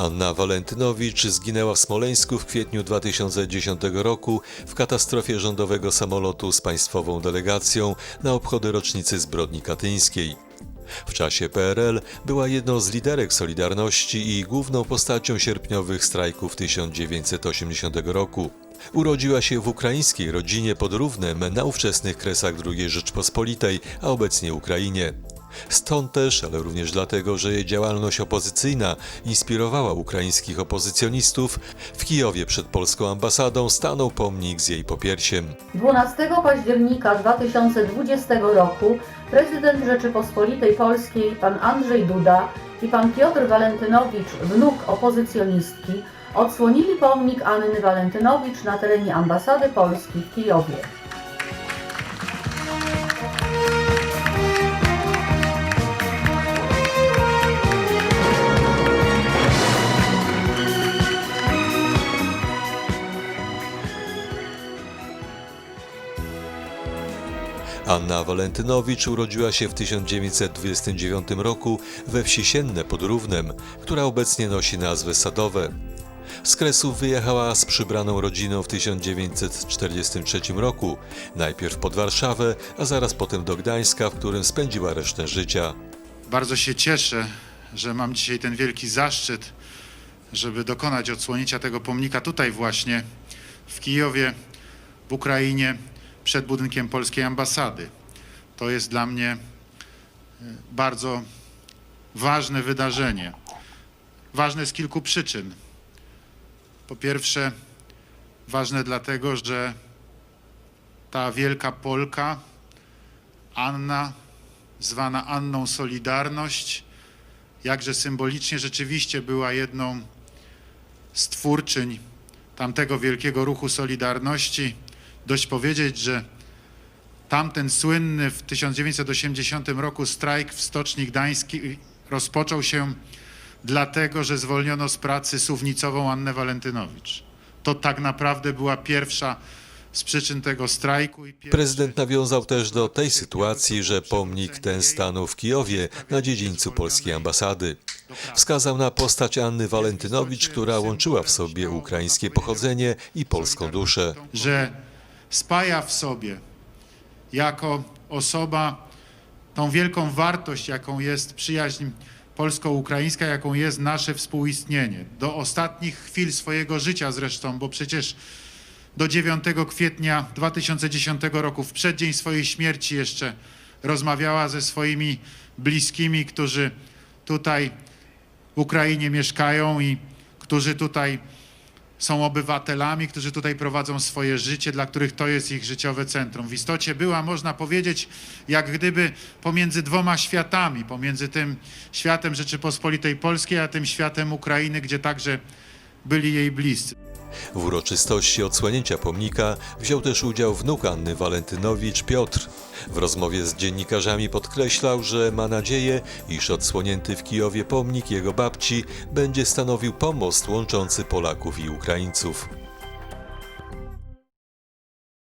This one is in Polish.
Anna Walentynowicz zginęła w Smoleńsku w kwietniu 2010 roku w katastrofie rządowego samolotu z państwową delegacją na obchody rocznicy zbrodni katyńskiej. W czasie PRL była jedną z liderek Solidarności i główną postacią sierpniowych strajków 1980 roku. Urodziła się w ukraińskiej rodzinie pod Równem na ówczesnych kresach II Rzeczpospolitej, a obecnie Ukrainie. Stąd też, ale również dlatego, że jej działalność opozycyjna inspirowała ukraińskich opozycjonistów, w Kijowie przed polską ambasadą stanął pomnik z jej popiersiem. 12 października 2020 roku prezydent Rzeczypospolitej Polskiej pan Andrzej Duda i pan Piotr Walentynowicz, wnuk opozycjonistki, odsłonili pomnik Anny Walentynowicz na terenie ambasady Polski w Kijowie. Anna Walentynowicz urodziła się w 1929 roku we wsi Sienne pod Równem, która obecnie nosi nazwę Sadowe. Z Kresów wyjechała z przybraną rodziną w 1943 roku, najpierw pod Warszawę, a zaraz potem do Gdańska, w którym spędziła resztę życia. Bardzo się cieszę, że mam dzisiaj ten wielki zaszczyt, żeby dokonać odsłonięcia tego pomnika tutaj właśnie, w Kijowie, w Ukrainie, przed budynkiem polskiej ambasady. To jest dla mnie e, bardzo ważne wydarzenie. Ważne z kilku przyczyn. Po pierwsze, ważne dlatego, że ta wielka Polka, Anna, zwana Anną Solidarność, jakże symbolicznie rzeczywiście była jedną z twórczyń tamtego wielkiego ruchu Solidarności. Dość powiedzieć, że tamten słynny w 1980 roku strajk w Stoczni Gdańskiej rozpoczął się dlatego, że zwolniono z pracy suwnicową Annę Walentynowicz. To tak naprawdę była pierwsza z przyczyn tego strajku. Prezydent nawiązał też do tej sytuacji, że pomnik ten stanął w Kijowie na dziedzińcu polskiej ambasady. Wskazał na postać Anny Walentynowicz, która łączyła w sobie ukraińskie pochodzenie i polską duszę. że spaja w sobie jako osoba tą wielką wartość, jaką jest przyjaźń polsko-ukraińska, jaką jest nasze współistnienie. Do ostatnich chwil swojego życia zresztą, bo przecież do 9 kwietnia 2010 roku, w przeddzień swojej śmierci jeszcze rozmawiała ze swoimi bliskimi, którzy tutaj w Ukrainie mieszkają i którzy tutaj są obywatelami, którzy tutaj prowadzą swoje życie, dla których to jest ich życiowe centrum. W istocie była, można powiedzieć, jak gdyby pomiędzy dwoma światami, pomiędzy tym światem Rzeczypospolitej Polskiej, a tym światem Ukrainy, gdzie także byli jej bliscy. W uroczystości odsłonięcia pomnika wziął też udział wnuk Anny Walentynowicz Piotr. W rozmowie z dziennikarzami podkreślał, że ma nadzieję, iż odsłonięty w Kijowie pomnik jego babci będzie stanowił pomost łączący Polaków i Ukraińców.